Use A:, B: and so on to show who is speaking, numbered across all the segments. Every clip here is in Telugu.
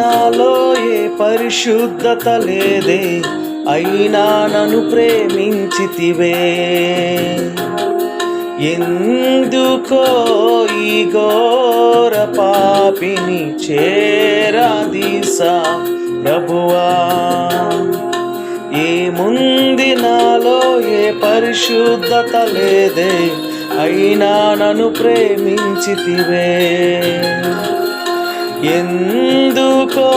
A: నాలో ఏ పరిశుద్ధత లేదే అయినా నన్ను ప్రేమించితివే. ఎందుకో ఈ ఘోర పాపిని చేరాదీసా ప్రభువా. ఏముంది నాలో ఏ పరిశుద్ధత లేదే అయినా నన్ను ప్రేమించితివే. ఎందుకో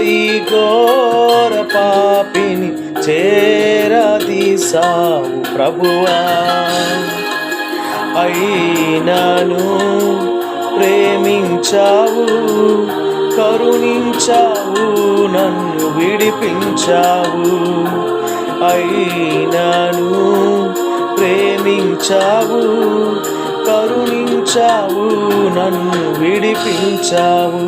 A: ఈ ఘోర పాపిని చేరదీసావు ప్రభువా? అయినాను ప్రేమించావు కరుణించావు నన్ను విడిపించావు. అయినాను ప్రేమించావు కరుణించావు నన్ను విడిపించావు.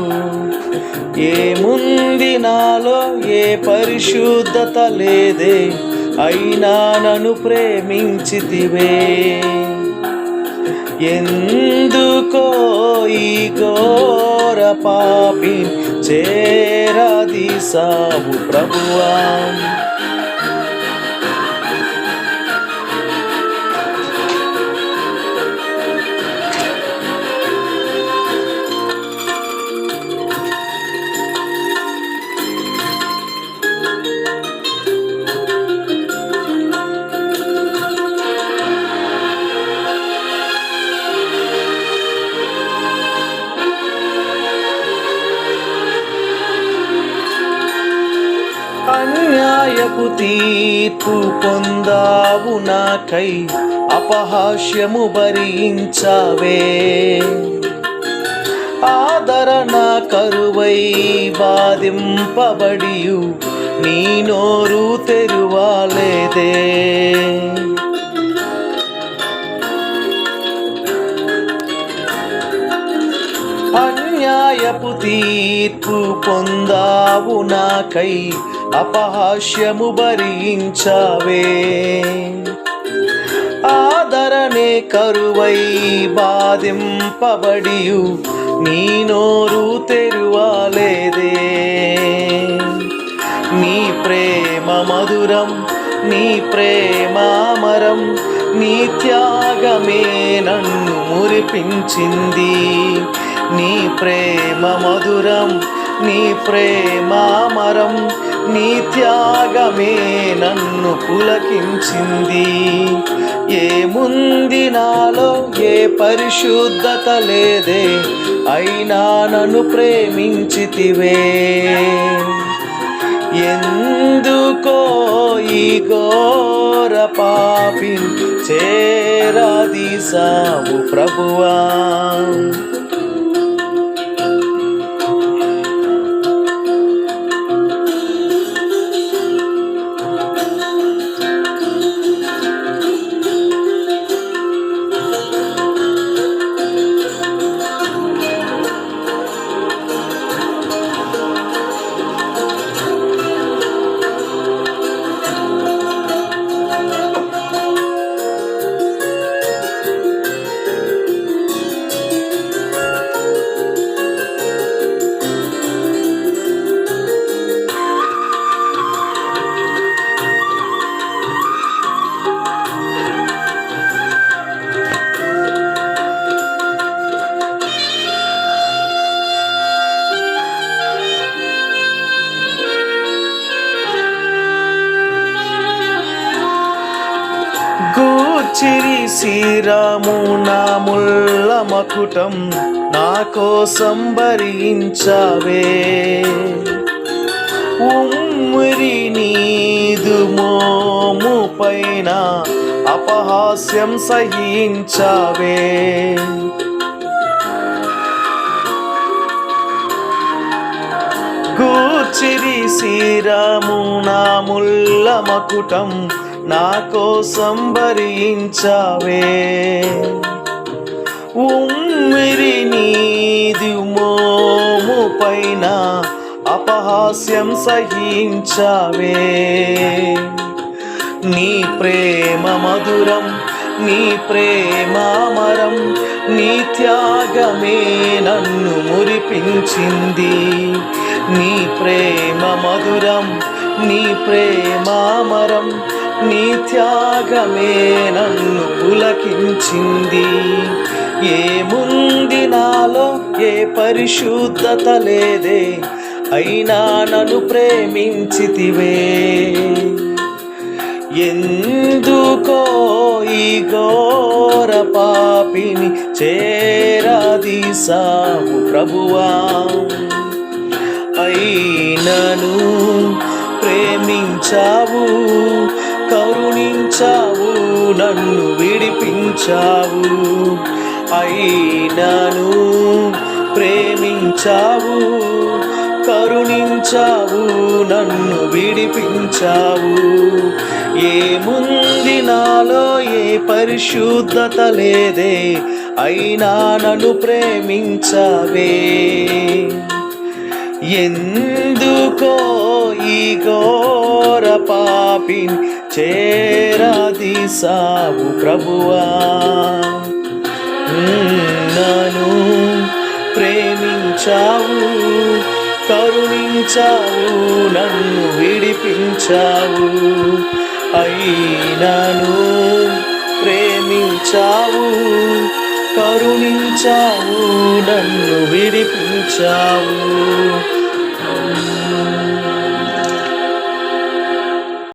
A: ఏముంది నాలో ఏ పరిశుద్ధత లేదే అయినా నన్ను ప్రేమించితివే. ఎందుకో ఈ ఘోర పాపి చేరదీసావు ప్రభువా. అన్యాయపు తీర్పు పొందావు నాకై అపహాస్యము భరించావే. ఆదరణ కరువై బాధింపబడియు నీ నోరు తెరువాలేదే. అన్యాయపు తీర్పు పొందావు నాకై అపహాస్యము భరించావే. ఆదరణే కరువై బాధింపబడియు నీ నోరు తెరువాలేదే. నీ ప్రేమ మధురం నీ ప్రేమామరం నీ త్యాగమే నన్ను మురిపించింది. నీ ప్రేమ మధురం నీ ప్రేమామరం నీ త్యాగమే నన్ను పులకించింది. ఏముంది నాలో? ఏ పరిశుద్ధత లేదే. అయినా నన్ను ప్రేమించితివే. ఎందుకో ఈ ఘోర పాపి చేరాదీసావు ప్రభువా. చిరి శ్రీరాము నా ముల్ల మకుటం నా కోసం భరించవే. ఉమ్మిరి నీదు మోము పైన అపహాస్యం సహించావే. గూర్చిరి శ్రీరాము నా ముల్ల మకుటం నా కోసం భరించావే. ఉమ్మిరి నీది మోము పైన అపహాస్యం సహించావే. నీ ప్రేమ మధురం నీ ప్రేమామరం నీ త్యాగమే నన్ను మురిపించింది. నీ ప్రేమ మధురం నీ ప్రేమామరం నీ త్యాగమే నన్ను పులకించింది ఏముంది నాలో ఏ పరిశుద్ధత లేదే అయినా నన్ను ప్రేమించితివే. ఎందుకో ఈ ఘోర పాపిని చేరాదీసావు ప్రభువా. అయినను ప్రేమించావు కరుణించావు నన్ను విడిపించావు. అయినను ప్రేమించావు కరుణించావు నన్ను విడిపించావు. ఏముంది నాలో ఏ పరిశుద్ధత లేదే అయినా నన్ను ప్రేమించవే. ఎందుకో ఈ ఘోర పాపిని చేరాదీసావు ప్రభువా. నన్ను ప్రేమించావు కరుణించావు నన్ను విడిపించావు. అయినను ప్రేమించావు కరుణించావు నన్ను విడిపించావు.